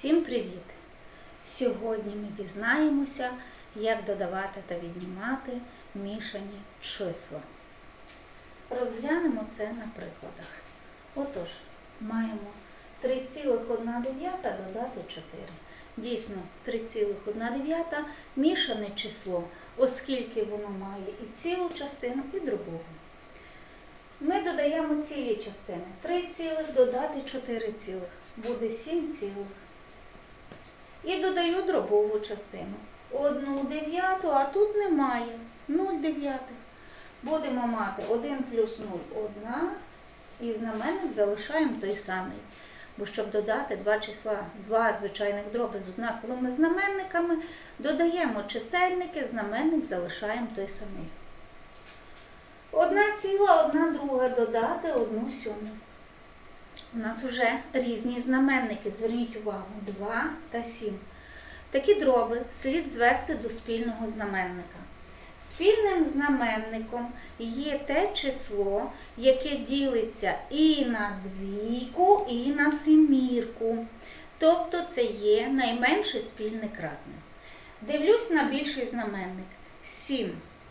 Всім привіт! Сьогодні ми дізнаємося, як додавати та віднімати мішані числа. Розглянемо це на прикладах. Отож, маємо 3,1 додати 4. Дійсно, 3,1 мішане число, оскільки воно має і цілу частину, і дробову. Ми додаємо цілі частини. 3 цілих додати 4 цілих. Буде 7 цілих. І додаю дробову частину. Одну дев'яту, а тут немає. 0 дев'ятих. Будемо мати 1 плюс 0 одна. І знаменник залишаємо той самий. Бо щоб додати два числа, два звичайних дроби з однаковими знаменниками, додаємо чисельники, знаменник залишаємо той самий. Одна ціла, одна друга додати одну сьому. У нас вже різні знаменники. Зверніть увагу, 2 та 7. Такі дроби слід звести до спільного знаменника. Спільним знаменником є те число, яке ділиться і на двійку, і на семірку. Тобто це є найменше спільне кратне. Дивлюсь на більший знаменник. 7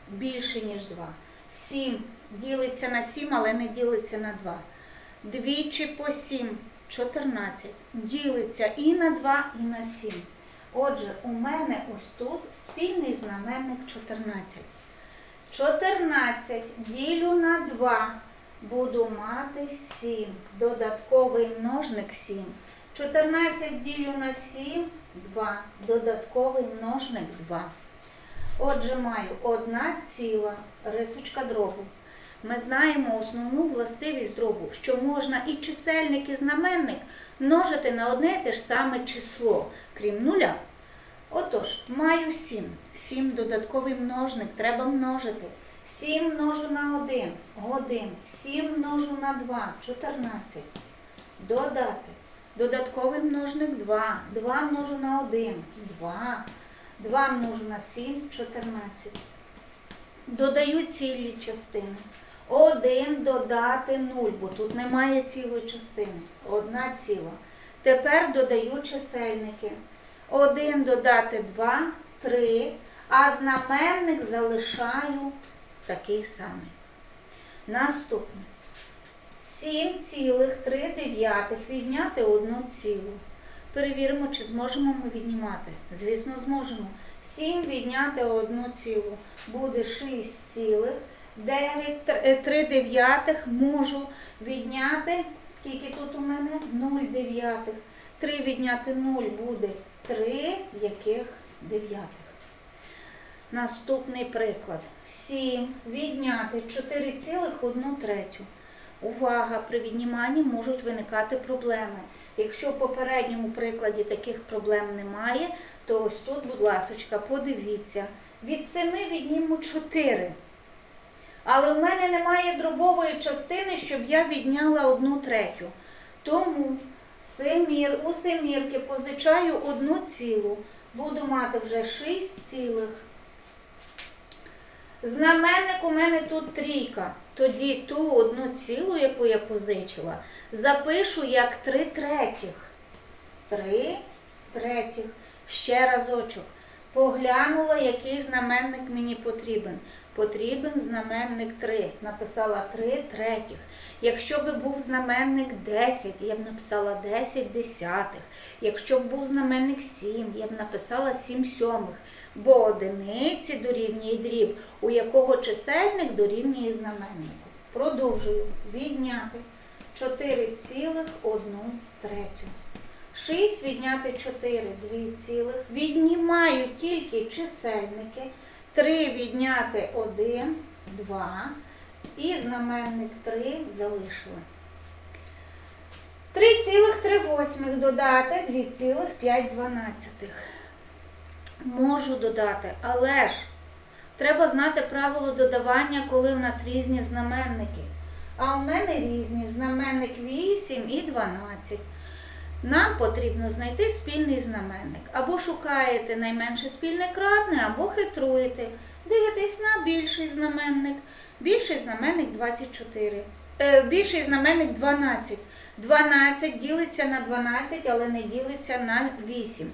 більше, ніж 2. 7 ділиться на 7, але не ділиться на 2. Двічі по 7 14. Ділиться і на 2, і на 7. Отже, у мене ось тут спільний знаменник 14. 14 ділю на 2. Буду мати 7. Додатковий множник 7. 14 ділю на 7, 2. Додатковий множник 2. Отже, маю 1 ціла рисочка дробу. Ми знаємо основну властивість дробу, що можна і чисельник, і знаменник множити на одне і те ж саме число, крім нуля. Отож, маю 7. 7 додатковий множник, треба множити. 7 множу на 1, 1. 7 множу на 2, 14. Додати. Додатковий множник 2. 2 множу на 1, 2. 2 множу на 7, 14. Додаю цілі частини. 1 додати 0, бо тут немає цілої частини. Одна ціла. Тепер додаю чисельники. 1 додати 2, 3, а знаменник залишаю такий самий. Наступне. 7,3 відняти 1 цілу. Перевіримо, чи зможемо ми віднімати. Звісно, зможемо. 7 відняти 1 цілу. Буде 6 цілих. 9, 3 дев'ятих можу відняти. Скільки тут у мене? 0 дев'ятих. 3 відняти 0 буде 3 яких дев'ятих. Наступний приклад. 7 відняти 4,1 третю. Увага! При відніманні можуть виникати проблеми. Якщо в попередньому прикладі таких проблем немає, то ось тут, будь ласочка, подивіться. Від 7 відніму 4. Але в мене немає дробової частини, щоб я відняла одну третю. Тому семір, у семірки позичаю одну цілу. Буду мати вже 6 цілих. Знаменник у мене тут трійка. Тоді ту одну цілу, яку я позичила, запишу як 3 третіх. 3 третіх. Ще разочок. Поглянула, який знаменник мені потрібен. Потрібен знаменник 3. Написала 3 третіх. Якщо би був знаменник 10, я б написала 10 десятих. Якщо б був знаменник 7, я б написала 7 сьомих. Бо одиниці дорівнює дріб, у якого чисельник дорівнює знаменнику. Продовжую. Відняти 4,1 третю. 6 відняти 4, 2 цілих. Віднімаю тільки чисельники. 3 відняти 1, 2. І знаменник 3 залишили. 3,3 додати 2,5. Можу додати, але ж треба знати правило додавання, коли в нас різні знаменники. А у мене різні знаменник 8 і 12. Нам потрібно знайти спільний знаменник. Або шукаєте найменше спільне кратне, або хитруєте. Дивитесь на більший знаменник. Більший знаменник 24. е, більший знаменник 12. 12 ділиться на 12, але не ділиться на 8.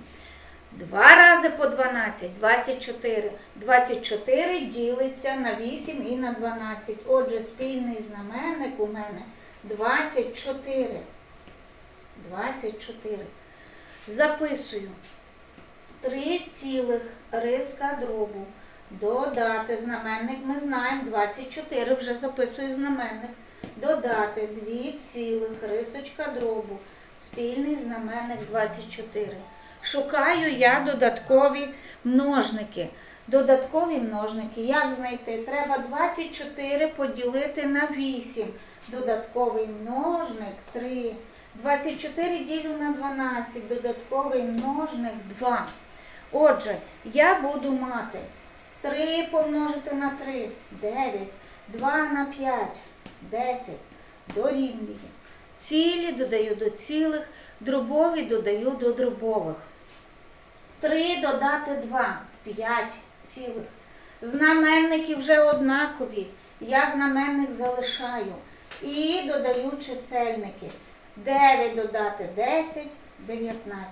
Два рази по 12, 24. 24 ділиться на 8 і на 12. Отже, спільний знаменник у мене 24. 24. Записую. 3 цілих риска дробу. Додати знаменник ми знаємо. 24 вже записую знаменник. Додати 2 цілих рисочка дробу. Спільний знаменник 24. Шукаю я додаткові множники. Додаткові множники. Як знайти? Треба 24 поділити на 8. Додатковий множник 3. 24 ділю на 12. Додатковий множник 2. Отже, я буду мати 3 помножити на 3 9. 2 на 5 10. Дорівнює. Цілі додаю до цілих, дробові додаю до дробових. 3 додати 2 5 цілих. Знаменники вже однакові. Я знаменник залишаю. І додаю чисельники. 9 додати 10, 19.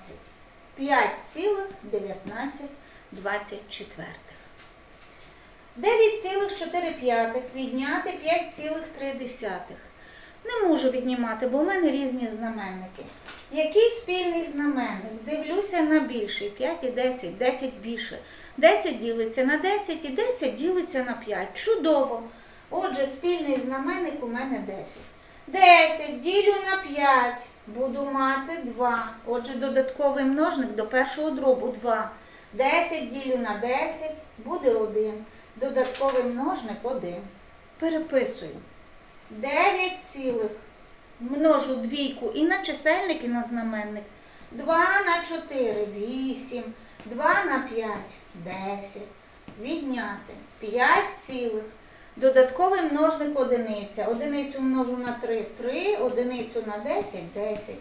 5 цілих 19 24. 9,4 відняти 5,3. Не можу віднімати, бо в мене різні знаменники. Який спільний знаменник? Дивлюся на більший. 5 і 10, 10 більше. 10 ділиться на 10 і 10 ділиться на 5. Чудово! Отже, спільний знаменник у мене 10. 10 ділю на 5. Буду мати 2. Отже, додатковий множник до першого дробу 2. 10 ділю на 10 буде 1. Додатковий множник 1. Переписую. 9 цілих. Множу двійку і на чисельник, і на знаменник. 2 на 4 8. 2 на 5 10. Відняти. 5 цілих. Додатковий множник одиниця. Одиницю множу на 3 3, одиницю на 10 10.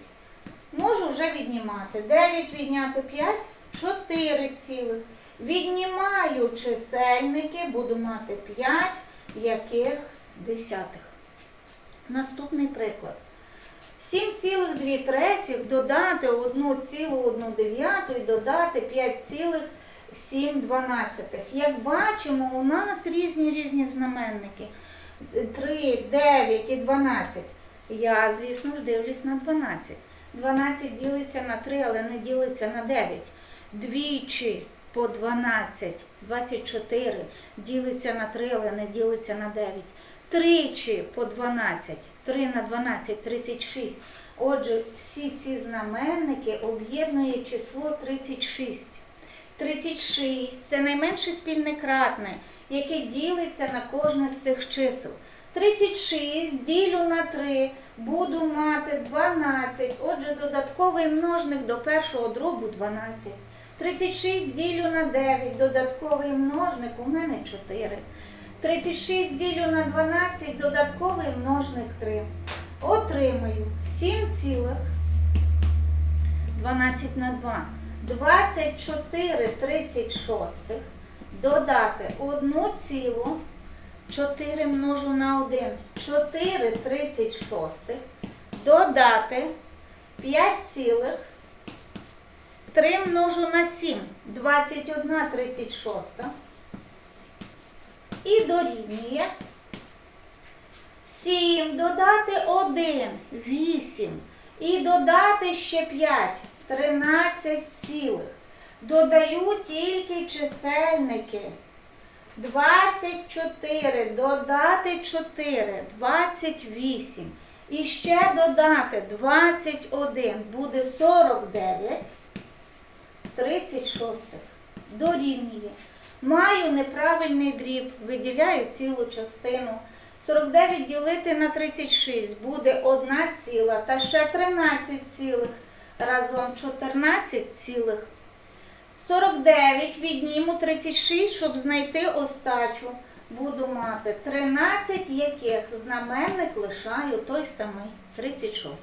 Можу вже віднімати. 9 відняти 5 4 цілих. Віднімаю чисельники, буду мати 5 яких десятих. Наступний приклад. 7,2 третіх додати 1,1 дев'яту і додати 5,7 дванадцятих. Як бачимо, у нас різні різні знаменники. 3, 9 і 12. Я, звісно дивлюсь на 12. 12 ділиться на 3, але не ділиться на 9. Двічі по 12, 24 ділиться на 3, але не ділиться на 9. Тричі по 12, 3 на 12, 36. Отже, всі ці знаменники об'єднує число 36. 36 це найменше спільне кратне, яке ділиться на кожне з цих чисел. 36 ділю на 3, буду мати 12. Отже, додатковий множник до першого дробу 12. 36 ділю на 9, додатковий множник у мене 4. 36 ділю на 12, додатковий множник 3. Отримаю 7 цілих 12 на 2. 24 36 додати 1 цілу 4 множу на 1. 4 36 додати 5 цілих 3 множу на 7. 21 36 і дорівнює 7 додати 1, 8. І додати ще 5, 13 цілих. Додаю тільки чисельники. 24 додати 4, 28. І ще додати 21 буде 49, 36. Дорівнює. Маю неправильний дріб, виділяю цілу частину. 49 ділити на 36 буде 1 ціла та ще 13 цілих. Разом 14 цілих. 49 відніму 36, щоб знайти остачу. Буду мати 13 яких знаменник лишаю той самий 36.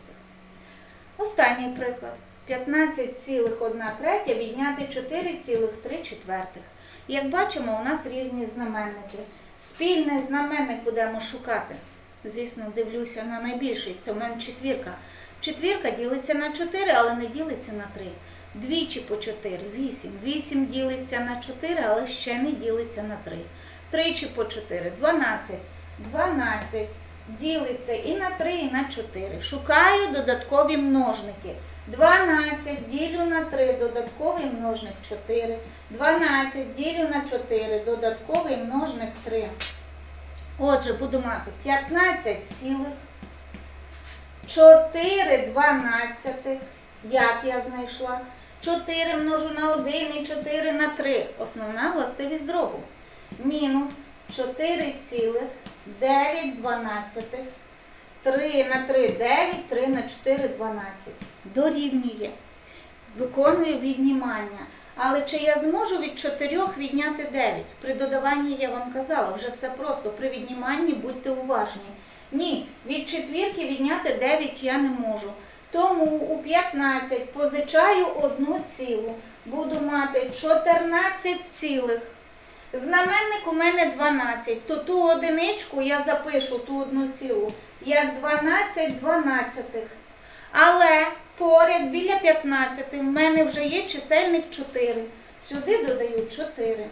Останній приклад. 15,1 третя відняти 4,3 четвертих. Як бачимо, у нас різні знаменники. Спільний знаменник будемо шукати. звісно, дивлюся на найбільший. Це в мене четвірка. Четвірка ділиться на 4, але не ділиться на 3. Двічі по 4 – 8. 8 ділиться на 4, але ще не ділиться на 3. Тричі по 4 – 12. 12 ділиться і на 3, і на 4. Шукаю додаткові множники. 12 ділю на 3, додатковий множник 4. 12 ділю на 4, додатковий множник 3. Отже, буду мати 15 цілих 4 дванадцятих. Як я знайшла? 4 множу на 1 і 4 на 3. Основна властивість дробу. Мінус 4 цілих 9 дванадцятих. 3 на 3 9, 3 на 4 12. Дорівнює. Виконую віднімання. Але чи я зможу від 4 відняти 9? При додаванні я вам казала, вже все просто. При відніманні будьте уважні. Ні, від четвірки відняти 9 я не можу. Тому у 15 позичаю одну цілу. Буду мати 14 цілих. Знаменник у мене 12, то ту одиничку я запишу, ту одну цілу, як 12 дванадцятих. Але поряд біля 15 в мене вже є чисельник 4. Сюди додаю 4.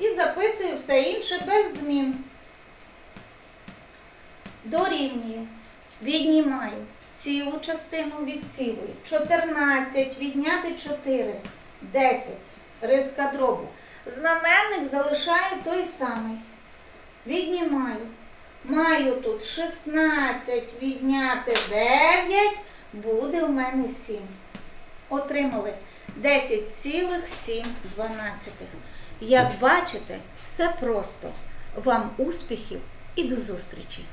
І записую все інше без змін. Дорівнюю. Віднімаю цілу частину від цілої. 14 відняти 4. 10. Риска дробу. Знаменник залишаю той самий. Віднімаю. Маю тут 16 відняти 9, буде в мене 7. Отримали 10,7. Як бачите, все просто. Вам успіхів і до зустрічі!